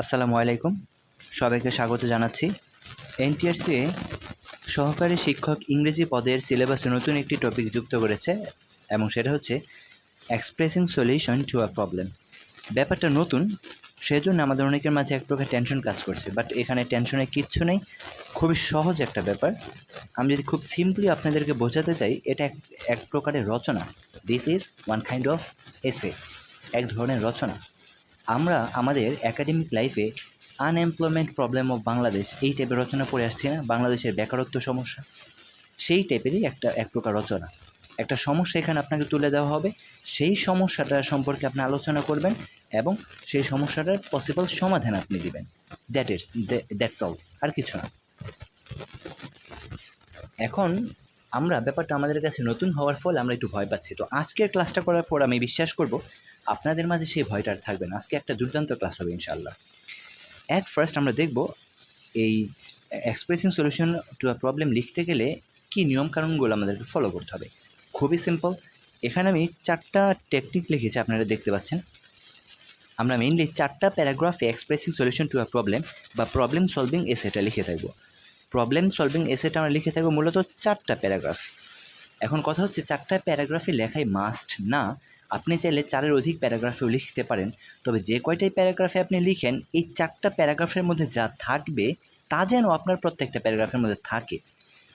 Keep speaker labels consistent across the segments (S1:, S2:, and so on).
S1: আসসালামু আলাইকুম। সবাইকে স্বাগত জানাচ্ছি। এনটিআরসি সহকারী শিক্ষক ইংরেজি পদের সিলেবাসে নতুন একটি টপিক যুক্ত করেছে এবং সেটা হচ্ছে expressing solution to a problem ব্যাপারটা নতুন, সেজন্য আমাদের অনেকের মাঝে এক প্রকার টেনশন কাজ করছে। বাট এখানে টেনশনের কিচ্ছু নেই, খুবই সহজ একটা ব্যাপার। আমি যদি খুব সিম্পলি আপনাদেরকে বোঝাতে চাই, এটা এক এক প্রকারের রচনা। This is one kind of essay এক ধরনের রচনা। আমরা আমাদের একাডেমিক লাইফে আনএমপ্লয়মেন্ট প্রবলেম অফ বাংলাদেশ এই টাইপের রচনা পড়ে আসছি না বাংলাদেশের বেকারত্ব সমস্যা। সেই টাইপেরই একটা, এক প্রকার রচনা। একটা সমস্যা এখানে আপনাকে তুলে দেওয়া হবে। সেই সমস্যাটা সম্পর্কে আপনি আলোচনা করবেন এবং সেই সমস্যাটার পসিবল সমাধান আপনি দিবেন। দ্যাট ইজ দ্যাটস অল আর কিছু না। এখন আমরা ব্যাপারটা আমাদের কাছে নতুন হওয়ার ফলে আমরা একটু ভয় পাচ্ছি। তো আজকের ক্লাসটা করার পর আমি বিশ্বাস করব আপনাদের মাঝে সেই ভয়টা আর থাকবে না। আজকে একটা দুর্দান্ত ক্লাস হবে ইনশাল্লাহ অ্যাট ফার্স্ট আমরা দেখব এই expressing solution to a problem লিখতে গেলে কী নিয়মকানুনগুলো আমাদেরকে ফলো করতে হবে। খুবই সিম্পল এখানে আমি চারটা টেকনিক লিখেছি, আপনারা দেখতে পাচ্ছেন। আমরা মেইনলি চারটা প্যারাগ্রাফে expressing solution to a problem বা প্রবলেম সলভিং এসেটা লিখে থাকব। প্রবলেম সলভিং এসেটা আমরা লিখে থাকব মূলত চারটা প্যারাগ্রাফ এখন কথা হচ্ছে, চারটা প্যারাগ্রাফে লেখাই মাস্ট না? আপনি চাইলে চারের অধিক প্যারাগ্রাফেও লিখতে পারেন, তবে যে কয়টাই প্যারাগ্রাফে আপনি লিখেন, এই চারটা প্যারাগ্রাফের মধ্যে যা থাকবে, তা যেন আপনার প্রত্যেকটা প্যারাগ্রাফের মধ্যে থাকে।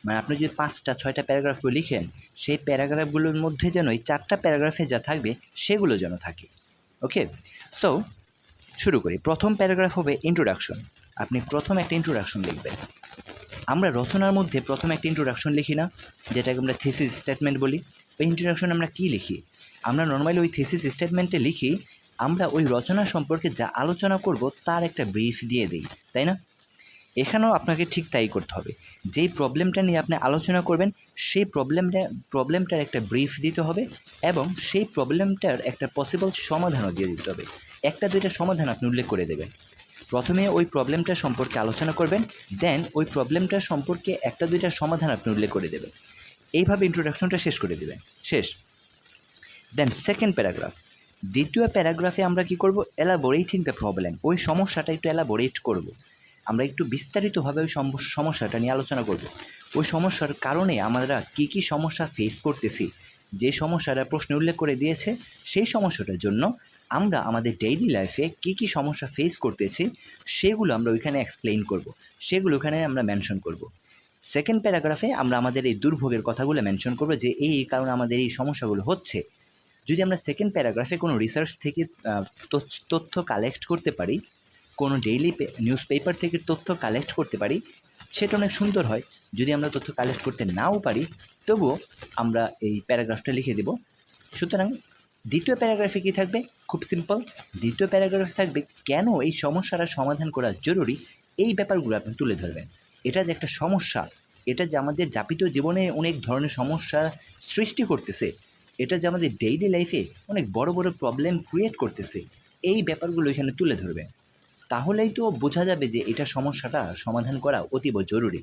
S1: মানে আপনি যদি পাঁচটা, ছয়টা প্যারাগ্রাফও লিখেন, সেই প্যারাগ্রাফগুলোর মধ্যে যেন এই চারটা প্যারাগ্রাফে যা থাকবে, সেগুলো যেন থাকে। ওকে? সো শুরু করি। প্রথম প্যারাগ্রাফ হবে ইন্ট্রোডাকশন আপনি প্রথম একটা ইন্ট্রোডাকশন লিখবেন। আমরা রচনার মধ্যে প্রথম একটা ইন্ট্রোডাকশন লিখি না, যেটাকে আমরা থিসিস স্টেটমেন্ট বলি। ওই ইন্ট্রোডাকশন আমরা কী লিখি? আমরা নর্মালি ওই থিসিস স্টেটমেন্টে লিখি, আমরা ওই রচনা সম্পর্কে যা আলোচনা করব তার একটা ব্রিফ দিয়ে দিই, তাই না? এখানেও আপনাকে ঠিক তাই করতে হবে। যেই প্রবলেমটা নিয়ে আপনি আলোচনা করবেন, সেই প্রবলেমটা প্রবলেমটার একটা ব্রিফ দিতে হবে এবং সেই প্রবলেমটার একটা পসিবল সমাধানও দিয়ে দিতে হবে। একটা, দুইটা সমাধান আপনি উল্লেখ করে দেবেন। প্রথমে ওই প্রবলেমটা সম্পর্কে আলোচনা করবেন দেন ওই প্রবলেমটা সম্পর্কে একটা, দুইটা সমাধান আপনি উল্লেখ করে দেবেন। এইভাবে ইন্ট্রোডাকশনটা শেষ করে দেবেন। শেষ। দেন সেকেন্ড প্যারাগ্রাফ দ্বিতীয় প্যারাগ্রাফে আমরা কি করব? এলাবোরেটিং দ্য প্রবলেম ওই সমস্যাটা একটু এলাবোরেট করব। আমরা একটু বিস্তারিতভাবে ওই সম- সমস্যাটা নিয়ে আলোচনা করব। ওই সমস্যার কারণে আমরা কি কি সমস্যা ফেস করতেছি, যে সমস্যাটা প্রশ্নে উল্লেখ করে দিয়েছে, সেই সমস্যাটার জন্য আমরা আমাদের ডেইলি লাইফে কি কি সমস্যা ফেস করতেছি, সেগুলো আমরা ওইখানে এক্সপ্লেইন করব। সেগুলো ওখানে আমরা মেনশন করব। সেকেন্ড প্যারাগ্রাফে আমরা আমাদের এই দুর্ভোগের কথাগুলো মেনশন করব যে এই কারণে আমাদের এই সমস্যাগুলো হচ্ছে। যদি আমরা সেকেন্ড প্যারাগ্রাফে কোনো রিসার্চ থেকে তথ্য- কালেক্ট করতে পারি, কোনো ডেইলি নিউজ পেপার থেকে তথ্য কালেক্ট করতে পারি, সেটা অনেক সুন্দর হয়। যদি আমরা তথ্য কালেক্ট করতে নাও পারি, তবুও আমরা এই প্যারাগ্রাফটা লিখে দেব। সুতরাং দ্বিতীয় প্যারাগ্রাফে কী থাকবে? খুব সিম্পল দ্বিতীয় প্যারাগ্রাফে থাকবে, কেন এই সমস্যাটা সমাধান করা জরুরি? এই ব্যাপারগুলো আপনি তুলে ধরবেন। এটা যে একটা সমস্যা, এটা যে আমাদের যাপিত জীবনে অনেক ধরনের সমস্যা সৃষ্টি করতেছে এটা যে আমাদের ডেইলি লাইফে অনেক বড় বড় প্রবলেম ক্রিয়েট করতেছে, এই ব্যাপারগুলো এখানে তুলে ধরবেন তাহলেই তো বোঝা যাবে যে এটা সমস্যাটা সমাধান করা অতীব জরুরি।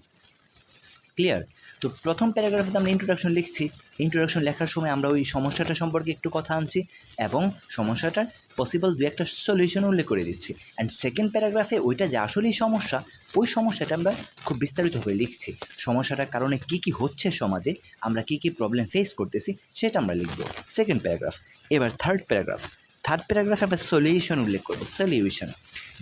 S1: ক্লিয়ার তো প্রথম প্যারাগ্রাফে আমরা ইন্ট্রোডাকশন লিখছি। ইন্ট্রোডাকশন লেখার সময় আমরা ওই সমস্যাটা সম্পর্কে একটু কথা আনছি এবং সমস্যাটার পসিবল দু একটা সলিউশন উল্লেখ করে দিচ্ছি। অ্যান্ড সেকেন্ড প্যারাগ্রাফে ওইটা যে আসলেই সমস্যা, ওই সমস্যাটা আমরা খুব বিস্তারিতভাবে লিখছি। সমস্যাটার কারণে কি কি হচ্ছে সমাজে, আমরা কি কি প্রবলেম ফেস করতেছি, সেটা আমরা লিখব। সেকেন্ড প্যারাগ্রাফ এবার থার্ড প্যারাগ্রাফ থার্ড প্যারাগ্রাফে আমরা সলিউশন উল্লেখ করব সলিউশন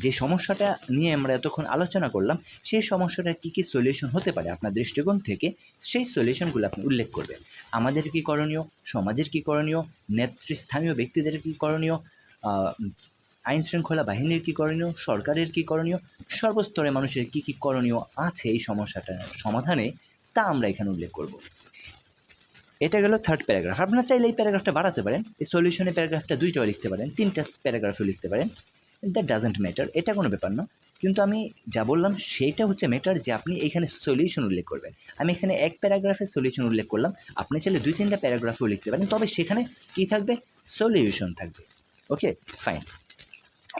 S1: যে সমস্যাটা নিয়ে আমরা এতক্ষণ আলোচনা করলাম, সেই সমস্যাটার কী কী সলিউশন হতে পারে আপনার দৃষ্টিকোণ থেকে, সেই সলিউশনগুলো আপনি উল্লেখ করবেন। আমাদের কী করণীয়? সমাজের কী করণীয়? নেতৃস্থানীয় ব্যক্তিদের কী করণীয়? আইন শৃঙ্খলা বাহিনীর কী করণীয়? সরকারের কী করণীয়? সর্বস্তরে মানুষের কী কী করণীয় আছে এই সমস্যাটা সমাধানে তা আমরা এখানে উল্লেখ করব। এটা গেল থার্ড প্যারাগ্রাফ আপনারা চাইলে এই প্যারাগ্রাফটা বাড়াতে পারেন। এই সলিউশনের প্যারাগ্রাফটা দুইটাও লিখতে পারেন, তিনটা প্যারাগ্রাফও লিখতে পারেন। দ্যাট ডাজেন্ট ম্যাটার এটা কোনো ব্যাপার না। কিন্তু আমি যা বললাম, সেইটা হচ্ছে ম্যাটার যে আপনি এখানে সলিউশন উল্লেখ করবেন। আমি এখানে এক প্যারাগ্রাফের সলিউশন উল্লেখ করলাম। আপনি চাইলে দুই, তিনটা প্যারাগ্রাফও লিখতে পারেন। তবে সেখানে কী থাকবে? সলিউশন থাকবে। ওকে ফাইন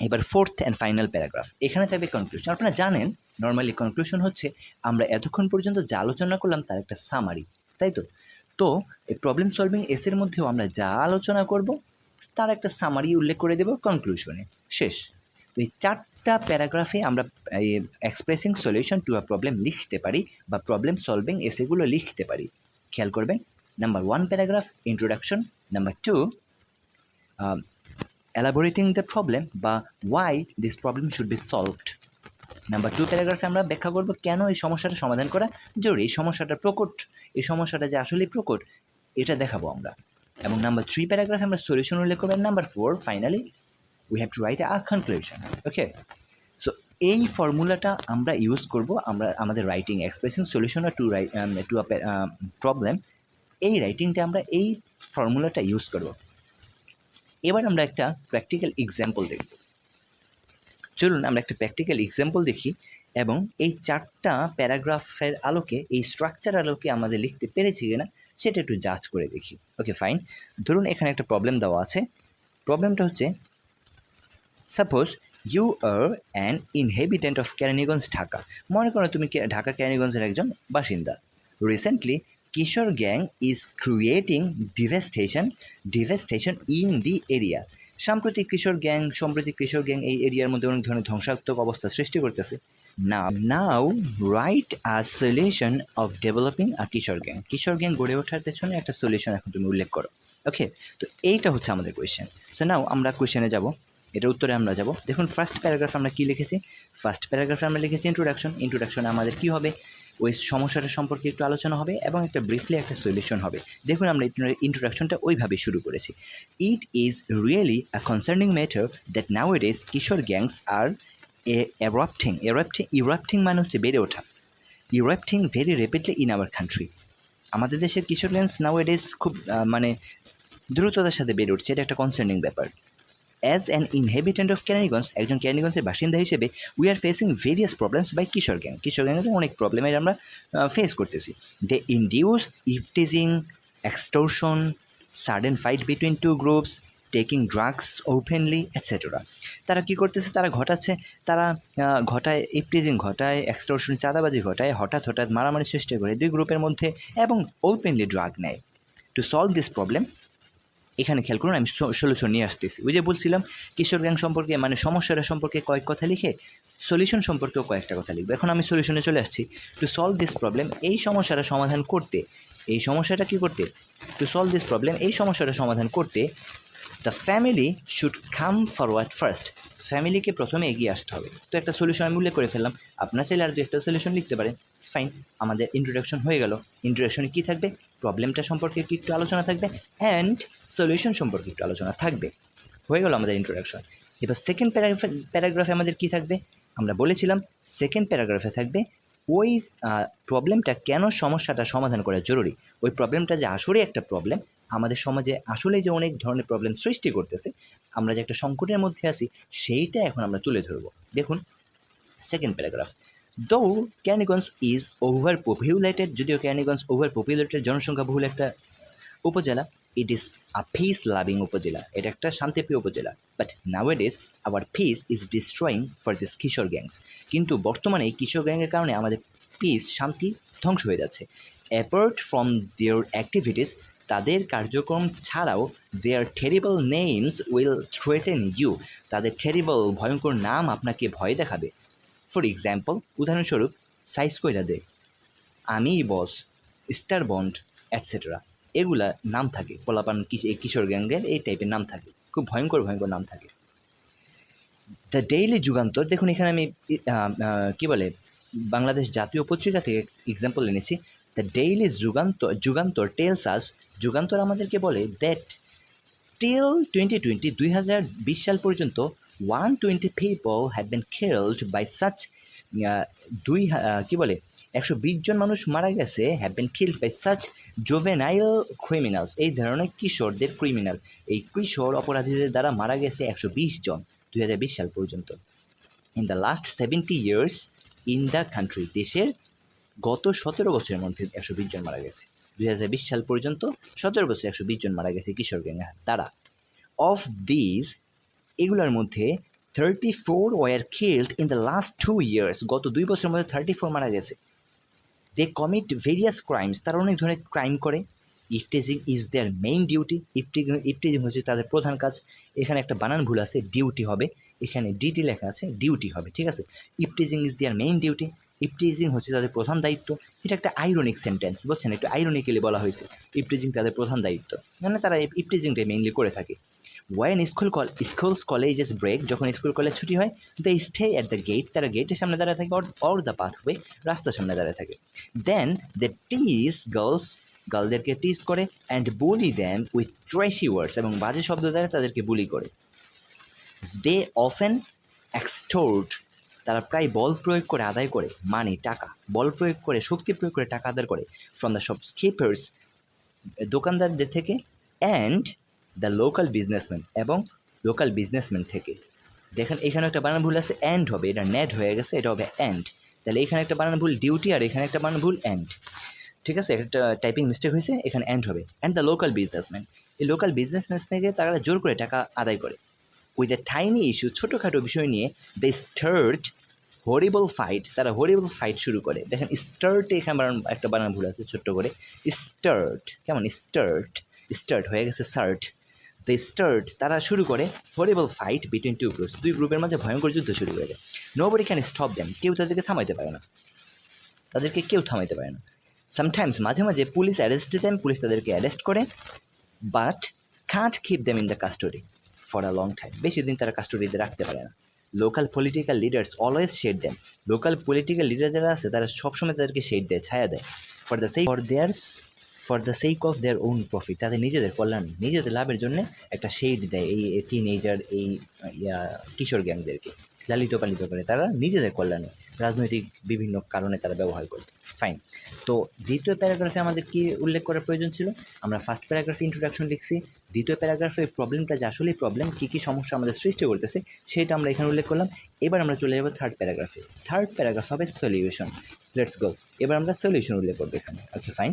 S1: এবার ফোর্থ অ্যান্ড ফাইনাল প্যারাগ্রাফ এখানে থাকবে কনক্লুশন আপনারা জানেন নর্মালি কনক্লুশন হচ্ছে, আমরা এতক্ষণ পর্যন্ত যা আলোচনা করলাম, তার একটা সামারি তাই তো? তো, এই প্রবলেম সলভিং এসের মধ্যেও আমরা যা আলোচনা করব, তার একটা সামারি উল্লেখ করে দেব কনক্লুশনে শেষ। তো এই চার একটা প্যারাগ্রাফে আমরা expressing solution to a problem লিখতে পারি, বা প্রবলেম সলভিং এসেগুলো লিখতে পারি। খেয়াল করবেন number one paragraph introduction number two elaborating the problem বা why this problem should be solved number two প্যারাগ্রাফে আমরা ব্যাখ্যা করব কেন এই সমস্যাটা সমাধান করা জরুরি, এই সমস্যাটা প্রকট, এই সমস্যাটা যে আসলেই প্রকট, এটা দেখাবো আমরা। এবং নাম্বার থ্রি প্যারাগ্রাফে আমরা সলিউশন উল্লেখ করবেন number four finally we have to write a conclusion okay so এই ফর্মুলাটা আমরা ইউজ করব, আমরা, আমাদের writing expressing solution to write to a problem এই রাইটিংটা আমরা এই ফর্মুলাটা ইউজ করব। এবার আমরা একটা প্র্যাকটিক্যাল এক্সাম্পল দেখব। চলুন আমরা একটা প্র্যাকটিক্যাল এক্সাম্পল দেখি এবং এই চারটা প্যারাগ্রাফের আলোকে, এই স্ট্রাকচার আলোকে আমাদের লিখতে পেরেছি কিনা সেটা একটু জাজ করে দেখি। ওকে ফাইন ধরুন এখানে একটা প্রবলেম দেওয়া আছে। প্রবলেমটা হচ্ছে suppose you are an inhabitant of Keraniganj Dhaka মনে করো তুমি ঢাকা ক্যারানিগঞ্জের একজন বাসিন্দা। Recently kishore gang is creating devastation devastation in the area সাম্প্রতিক কিশোর গ্যাং সম্প্রতি কিশোর গ্যাং এই এরিয়ার মধ্যে অনেক ধরনের ধ্বংসাত্মক অবস্থা সৃষ্টি করতেছে। Now now write a solution of developing a kishore gang Kishore gang গড়ে ওঠার পেছনে একটা সলিউশন এখন তুমি উল্লেখ করো। ওকে তো এইটা হচ্ছে আমাদের কোয়েশ্চেন সো নাও আমরা কোয়েশ্চেনে যাব। এটার উত্তরে আমরা যাব। দেখুন ফার্স্ট প্যারাগ্রাফ আমরা কী লিখেছি? ফার্স্ট প্যারাগ্রাফে আমরা লিখেছি ইন্ট্রোডাকশন ইন্ট্রোডাকশন আমাদের কী হবে? ওই সমস্যাটা সম্পর্কে একটু আলোচনা হবে এবং একটা ব্রিফলি একটা সলিউশন হবে। দেখুন, আমরা ইন্ট্রোডাকশনটা ওইভাবে শুরু করেছি। It is really a concerning matter that now it is kishore gangs are erupting erupting erupting মানে হচ্ছে বেড়ে ওঠা। Erupting very rapidly in our country আমাদের দেশের কিশোর গ্যাংস নাও ইট ইজ খুব মানে দ্রুততার সাথে বেড়ে উঠছে। এটা একটা কনসার্নিং ব্যাপার। As an inhabitant of Keraniganj একজন ক্যারানিগঞ্জের বাসিন্দা হিসেবে we are facing various problems by kishore gang কিশোর গ্যাংয়ের অনেক প্রবলেমের আমরা ফেস করতেছি। They induce eve teasing extortion sudden fight between two groups taking drugs openly etcetera তারা কি করতেছে? তারা ঘটাচ্ছে, তারা ঘটায় ইফটিজিং ঘটায় এক্সটোরশন চাঁদাবাজি ঘটায়, হঠাৎ হঠাৎ মারামারি সৃষ্টি করে দুই গ্রুপের মধ্যে এবং ওপেনলি ড্রাগ নেয়। টু সলভ দিস প্রবলেম এখানে খেয়াল করুন, আমি সলিউশন নিয়ে আসতেছি। ওই যে বলছিলাম, কিশোর গ্যাং সম্পর্কে মানে সমস্যাটা সম্পর্কে কয়েক কথা লিখে সলিউশন সম্পর্কেও কয়েকটা কথা লিখব। এখন আমি সলিউশনে চলে আসছি। টু সলভ দিস প্রবলেম এই সমস্যাটা সমাধান করতে, এই সমস্যাটা কি করতে? টু সলভ দিস প্রবলেম এই সমস্যাটা সমাধান করতে the family should come forward first ফ্যামিলিকে প্রথমে এগিয়ে আসতে হবে। তো একটা সলিউশন আমি উল্লেখ করে ফেললাম। আপনার চাইলে আর দু একটা সলিউশন লিখতে পারেন। ফাইন আমাদের ইন্ট্রোডাকশন হয়ে গেল। ইন্ট্রোডাকশনে কী থাকবে? প্রবলেমটা সম্পর্কে একটু আলোচনা থাকবে? অ্যান্ড সলিউশন সম্পর্কে একটু আলোচনা থাকবে। হয়ে গেল আমাদের ইন্ট্রোডাকশন এবার সেকেন্ড প্যারাগ্রাফে প্যারাগ্রাফে আমাদের কি থাকবে? আমরা বলেছিলাম সেকেন্ড প্যারাগ্রাফে থাকবে, ওই প্রবলেমটা কেন সমস্যাটা সমাধান করা জরুরি? ওই প্রবলেমটা যে আসলেই একটা প্রবলেম আমাদের সমাজে আসলেই যে অনেক ধরনের প্রবলেম সৃষ্টি করতেছে, আমরা যে একটা সংকটের মধ্যে আছি, সেইটা এখন আমরা তুলে ধরবো। দেখুন সেকেন্ড প্যারাগ্রাফ দো ক্যানিগঞ্জ ইজ ওভার পপুলেটেড যদিও ক্যানিগঞ্জ ওভার পপুলেটেড জনসংখ্যা বহুল একটা upazila it is a peace loving upazila, এটা একটা শান্তিপ্রিয় upazila but now it is our peace is destroying for this kishore gangs কিন্তু বর্তমানে এই কিশোর গ্যাংয়ের কারণে আমাদের পিস শান্তি ধ্বংস হয়ে যাচ্ছে। অ্যাপার্ট ফ্রম দেয়ার অ্যাক্টিভিটিস তাদের কার্যক্রম ছাড়াও their terrible names will threaten you তাদের টেরিবল ভয়ঙ্কর নাম আপনাকে ভয় দেখাবে। ফর এক্সাম্পল উদাহরণস্বরূপ সাইজ কইরা দে। আমি বস স্টার বন্ড অ্যাটসেট্রা এগুলা নাম থাকে পোলাপান কিশোর গ্যাংয়ের এই টাইপের নাম থাকে। খুব ভয়ঙ্কর ভয়ঙ্কর নাম থাকে। দ্য ডেইলি যুগান্তর দেখুন এখানে আমি আহ, বলে বাংলাদেশ জাতীয় পত্রিকা থেকে এক্সাম্পল এনেছি। The daily Jugantor Jugantor tells us Jugantor আমাদেরকে বলে দ্যাট টিল টোয়েন্টি টোয়েন্টি দুই হাজার বিশ সাল পর্যন্ত one twenty people have been killed by such দুই আহ, কি বলে একশো বিশ জন মানুষ মারা গেছে have been killed by such juvenile criminals এই ধরনের কিশোরদের ক্রিমিনাল এই কিশোর অপরাধীদের দ্বারা মারা গেছে একশো বিশ জন দুই হাজার বিশ সাল পর্যন্ত। In the last seventy years in the country দেশের গত সতেরো বছরের মধ্যে একশো বিশ জন মারা গেছে। দুই হাজার বিশ সাল পর্যন্ত সতেরো বছর একশো বিশ জন মারা গেছে কিশোর গ্যাংয়ের দ্বারা। অফ দিজ এগুলোর মধ্যে thirty four were killed in the last two years গত দুই বছরের মধ্যে থার্টি ফোর মারা গেছে। দে কমিট ভেরিয়াস ক্রাইমস তারা অনেক ধরনের ক্রাইম করে। Eve teasing is their main duty eve teasing eve teasing হচ্ছে তাদের প্রধান কাজ। এখানে একটা বানান ভুল আছে। ডিউটি হবে। এখানে ডিটি লেখা আছে। ডিউটি হবে। ঠিক আছে? Eve teasing is their main duty eve teasing হচ্ছে তাদের প্রধান দায়িত্ব। এটা একটা আইরনিক সেন্টেন্স বলছেন একটু আইরনিক্যালি বলা হয়েছে। ইপটিজিং তাদের প্রধান দায়িত্ব। মানে তারা ইপটিজিংটাই মেইনলি করে থাকে। When school call schools colleges break যখন স্কুল কলেজ ছুটি হয় they stay at the gate তারা গেটের সামনে দাঁড়ায় থাকে অর দ্য পাথওয়ে রাস্তার সামনে দাঁড়ায় থাকে। দেন দে টিজ গার্লস গার্লদেরকে টিজ করে and bully them with trashy words এবং বাজে শব্দ দ্বারা তাদেরকে বুলি করে। দে অফেন এক্সটোর্ট তারা প্রায় বল প্রয়োগ করে, আদায় করে মানি টাকা। বল প্রয়োগ করে, শক্তি প্রয়োগ করে, টাকা আদায় করে ফ্রম দ্য শপ স্কিপার্স দোকানদারদের থেকে। অ্যান্ড দ্য লোকাল বিজনেসম্যান এবং লোকাল বিজনেসম্যান থেকে। দেখেন, এখানে একটা বানান ভুল আছে অ্যান্ড হবে। এটা নেট হয়ে গেছে, এটা হবে অ্যান্ড তাহলে এখানে একটা বানান ভুল ডিউটি আর এখানে একটা বানান ভুল অ্যান্ড ঠিক আছে? একটা টাইপিং মিস্টেক হয়েছে, এখানে অ্যান্ড হবে। অ্যান্ড দ্য লোকাল বিজনেসম্যান এই লোকাল বিজনেসম্যান থেকে তারা জোর করে টাকা আদায় করে। উইথ এ টাইনি ইস্যু ছোটোখাটো বিষয় নিয়ে দে স্টার্ট হরিবল ফাইট তারা হরিবল ফাইট শুরু করে। দেখেন স্টার্ট এখানে বানান, একটা বানান ভুল আছে, ছোট্ট করে। স্টার্ট কেমন? স্টার্ট স্টার্ট হয়ে গেছে সার্ট দ্য স্টার্ট তারা শুরু করে horrible fight between two groups দুই গ্রুপের মাঝে ভয়ঙ্কর যুদ্ধ শুরু করে দেয় nobody can stop them কেউ তাদেরকে থামাইতে পারে না। তাদেরকে কেউ থামাইতে পারে না। সামটাইমস মাঝে মাঝে পুলিশ অ্যারেস্ট দেন পুলিশ তাদেরকে অ্যারেস্ট করে but can't keep them in the custody for a long time বেশি দিন তারা কাস্টোডিতে রাখতে পারে না। Local political leaders always shade then local political leader যারা আছে, তারা সবসময় তাদেরকে শেড দেয়, ছায়া দেয়। ফর দ্য সেই for theirs for the sake of their own profit তাদের নিজেদের কল্যাণ, নিজেদের লাভের জন্য একটা শেড দেয় এই টিন টিনেজার এই কিশোর গ্যাংদেরকে। লালিত পালিত করে তারা নিজেদের কল্যাণে, রাজনৈতিক বিভিন্ন কারণে তারা ব্যবহার করে। ফাইন তো দ্বিতীয় প্যারাগ্রাফে আমাদের কি উল্লেখ করার প্রয়োজন ছিল? আমরা ফার্স্ট প্যারাগ্রাফে ইন্ট্রোডাকশন লিখছি। দ্বিতীয় প্যারাগ্রাফে প্রবলেমটা যে আসলেই প্রবলেম কী কী সমস্যা আমাদের সৃষ্টি করতেছে, সেটা আমরা এখানে উল্লেখ করলাম। এবার আমরা চলে যাব থার্ড প্যারাগ্রাফে থার্ড প্যারাগ্রাফ হবে সলিউশন লেটস গো এবার আমরা সলিউশন উল্লেখ করব এখানে। ওকে ফাইন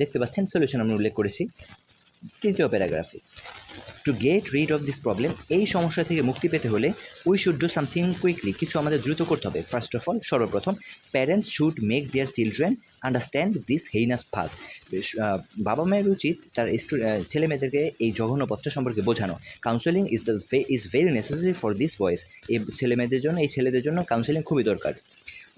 S1: দেখতে পাচ্ছেন সলিউশন আমরা উল্লেখ করেছি। তৃতীয় প্যারাগ্রাফে to get rid of this problem এই সমস্যা থেকে মুক্তি পেতে হলে we should do something quickly কিছু আমাদের দ্রুত করতে হবে। ফার্স্ট অফ অল সর্বপ্রথম parents should make their children understand this heinous fog বাবা মায়ের উচিত তার ছেলে মেয়েদেরকে এই জঘন্য পত্র সম্পর্কে বোঝানো। Counselling is the is very necessary for this boys এই ছেলে মেয়েদের জন্য, এই ছেলেদের জন্য কাউন্সেলিং খুবই দরকার।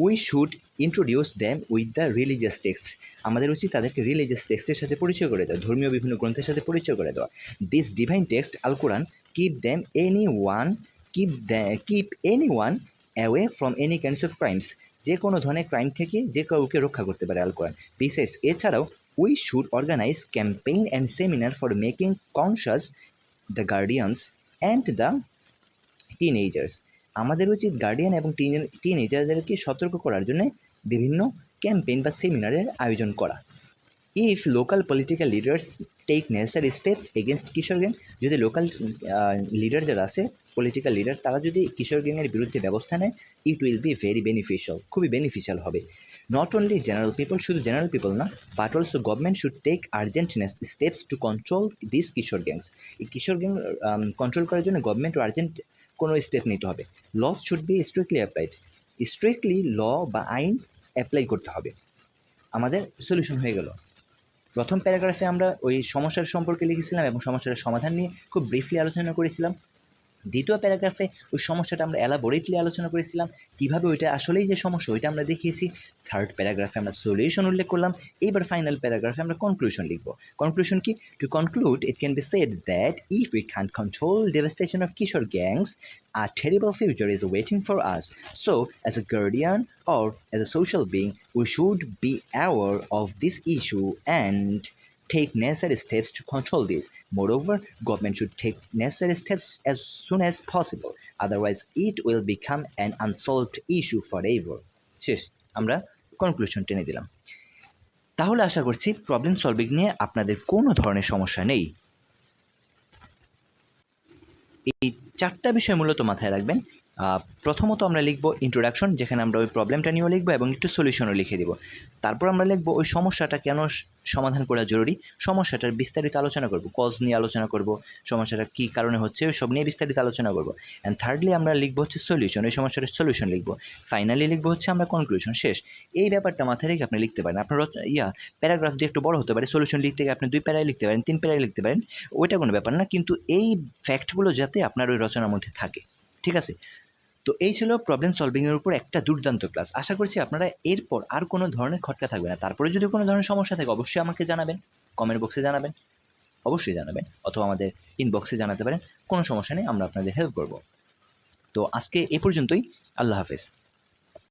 S1: We should introduce them with the religious text আমাদের উচিত তাদেরকে রিলিজিয়াস টেক্সটের সাথে পরিচয় করে দেওয়া, ধর্মীয় বিভিন্ন গ্রন্থের সাথে পরিচয় করে দেওয়া। This divine text Al Quran keep them anyone keep keep anyone away from any kinds of crimes যে কোনো ধরনের ক্রাইম থেকে যে কাউকে রক্ষা করতে পারে আল কোরআন বিসাইডস এছাড়াও we should organise campaign and seminar for making conscious the guardians and the teenagers আমাদের উচিত গার্ডিয়ান এবং টিন টিনেজারদেরকে সতর্ক করার জন্য বিভিন্ন ক্যাম্পেইন বা সেমিনারের আয়োজন করা। If local political leaders take necessary steps against kishore gang যদি লোকাল লিডার যারা আছে পলিটিক্যাল লিডার তারা যদি কিশোর গ্যাংয়ের বিরুদ্ধে ব্যবস্থা নেয় it will be very beneficial খুবই বেনিফিশিয়াল হবে। নট অনলি জেনারেল পিপল শুধু জেনারেল পিপল না but also government should take urgent steps to control this kishore gangs এই কিশোর গ্যাং কন্ট্রোল করার জন্য গভর্নমেন্ট আর্জেন্ট কোনো স্টেপ নিতে হবে। Law should be strictly applied strictly law বা আইন অ্যাপ্লাই করতে হবে। আমাদের সলিউশন হয়ে গেল। প্রথম প্যারাগ্রাফে আমরা ওই সমস্যার সম্পর্কে লিখেছিলাম এবং সমস্যার সমাধান নিয়ে খুব ব্রিফলি আলোচনা করেছিলাম। দ্বিতীয় প্যারাগ্রাফে ওই সমস্যাটা আমরা অ্যালাবোরেটলি আলোচনা করেছিলাম কীভাবে ওইটা আসলেই যে সমস্যা ওইটা আমরা দেখিয়েছি। থার্ড প্যারাগ্রাফে আমরা সলিউশন উল্লেখ করলাম এইবার ফাইনাল প্যারাগ্রাফে আমরা কনক্লুশন লিখব। কনক্লুশন কি? To conclude it can be said that if we can control devastation of kishore gangs a terrible future is waiting for us. So, as a guardian or as a social being we should be aware of this issue and take necessary steps to control this. Moreover, government should take necessary steps as soon as possible. Otherwise, it will become an unsolved issue forever. শেষ আমরা conclusion টেনে দিলাম তাহলে আশা করছি problem solving নিয়ে আপনাদের কোনো ধরনের সমস্যা নেই এই চারটা বিষয় মূলত মাথায় রাখবেন প্রথমত আমরা লিখব ইন্ট্রোডাকশন যেখানে আমরা ওই প্রবলেমটা নিয়েও লিখব এবং একটু সলিউশনও লিখে দিব। তারপর আমরা লিখব ওই সমস্যাটা কেন সমাধান করা জরুরি, সমস্যাটার বিস্তারিত আলোচনা করব কজ নিয়ে আলোচনা করব, সমস্যাটা কী কারণে হচ্ছে, ওই সব নিয়ে বিস্তারিত আলোচনা করব। অ্যান্ড থার্ডলি আমরা লিখব হচ্ছে সলিউশন ওই সমস্যাটার সলিউশন লিখব। ফাইনালি লিখব হচ্ছে আমরা কনক্লুশন শেষ। এই ব্যাপারটা মাথায় রেখে আপনি লিখতে পারেন। আপনার ইয়া প্যারাগ্রাফ দিয়ে একটু বড় হতে পারে সলিউশন লিখতে গিয়ে আপনি দুই প্যারায় লিখতে পারেন, তিন প্যারায় লিখতে পারেন, ওইটা কোনো ব্যাপার না, কিন্তু এই ফ্যাক্টগুলো যাতে আপনার ওই রচনার মধ্যে থাকে। ঠিক আছে? তো এই ছিল প্রবলেম সলভিংয়ের উপর একটা দুর্দান্ত ক্লাস আশা করছি আপনারা এরপর আর কোনো ধরনের খটকা থাকবে না। তারপরে যদি কোনো ধরনের সমস্যা থাকে, অবশ্যই আমাকে জানাবেন। কমেন্ট বক্সে জানাবেন। অবশ্যই জানাবেন। অথবা আমাদের ইনবক্সে জানাতে পারেন। কোনো সমস্যা নেই, আমরা আপনাদের হেল্প করব। তো আজকে এ পর্যন্তই। আল্লাহ হাফেজ।